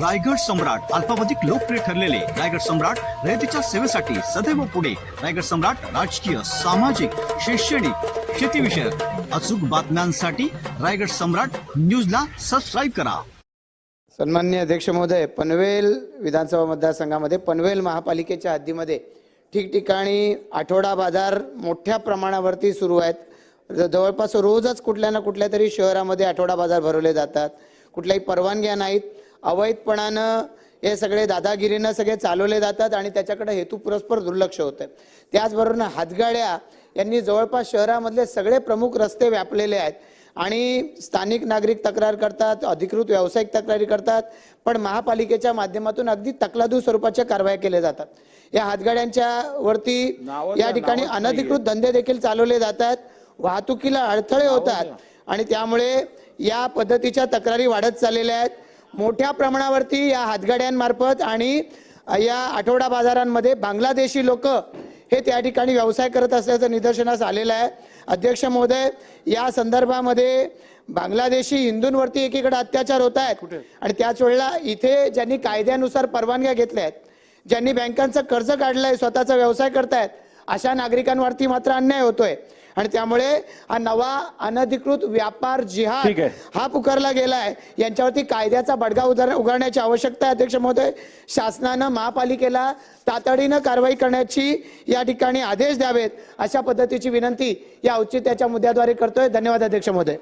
रायगड सम्राट अल्पावधिक लोकप्रिय ठरलेले रायगड सम्राट रयतेच्या सेवेसाठी सदैव पुढे. रायगड सम्राट राजकीय सामाजिक शैक्षणिक शेतीविषयक अचूक बातम्यांसाठी रायगड सम्राट न्यूजला सबस्क्राईब करा. सन्मान्य अध्यक्ष महोदय पनवेल विधानसभा मतदारसंघामध्ये पनवेल महापालिकेच्या हद्दीमध्ये ठिकठिकाणी आठवडा बाजार मोठ्या प्रमाणावरती सुरू आहेत. जवळपास रोजच कुठल्या ना कुठल्या तरी शहरामध्ये आठवडा बाजार भरवले जातात. कुठल्याही परवानग्या नाहीत. अवैधपणानं हे सगळे दादागिरीनं सगळे चालवले जातात आणि त्याच्याकडे हेतू पुरस्पर दुर्लक्ष होतं त्याचबरोबर हातगाड्या यांनी जवळपास शहरामधले सगळे प्रमुख रस्ते व्यापलेले आहेत आणि स्थानिक नागरिक तक्रार करतात अधिकृत व्यावसायिक तक्रारी करतात पण महापालिकेच्या माध्यमातून अगदी तकलादू स्वरूपाच्या कारवाया केल्या जातात. या हातगाड्यांच्या वरती या ठिकाणी अनधिकृत धंदे देखील चालवले जातात. वाहतुकीला अडथळे होतात आणि त्यामुळे या पद्धतीच्या तक्रारी वाढत चाललेल्या आहेत. मोठ्या प्रमाणावरती या हातगाड्यांमार्फत आणि या आठवडा बाजारांमध्ये बांगलादेशी लोक हे त्या ठिकाणी व्यवसाय करत असल्याचं निदर्शनास आलेलं आहे. अध्यक्ष महोदय या संदर्भामध्ये बांगलादेशी हिंदूंवरती एकीकडे अत्याचार होत आहेत आणि त्याच वेळेला इथे ज्यांनी कायद्यानुसार परवानग्या घेतल्या आहेत ज्यांनी बँकांचं कर्ज काढलंय स्वतःचा व्यवसाय करतायत अशा नागरिकांवरती मात्र अन्याय होतोय. आणि त्यामुळे हा नवा अनधिकृत व्यापार जिहाद आहे. हा पुकारला गेलाय. यांच्यावरती कायद्याचा बडगा उधार उघडण्याची आवश्यकता आहे अध्यक्ष महोदय. शासनानं महापालिकेला तातडीनं कारवाई करण्याची या ठिकाणी आदेश द्यावेत अशा पद्धतीची विनंती या औचित्याच्या मुद्द्याद्वारे करतोय. धन्यवाद अध्यक्ष महोदय.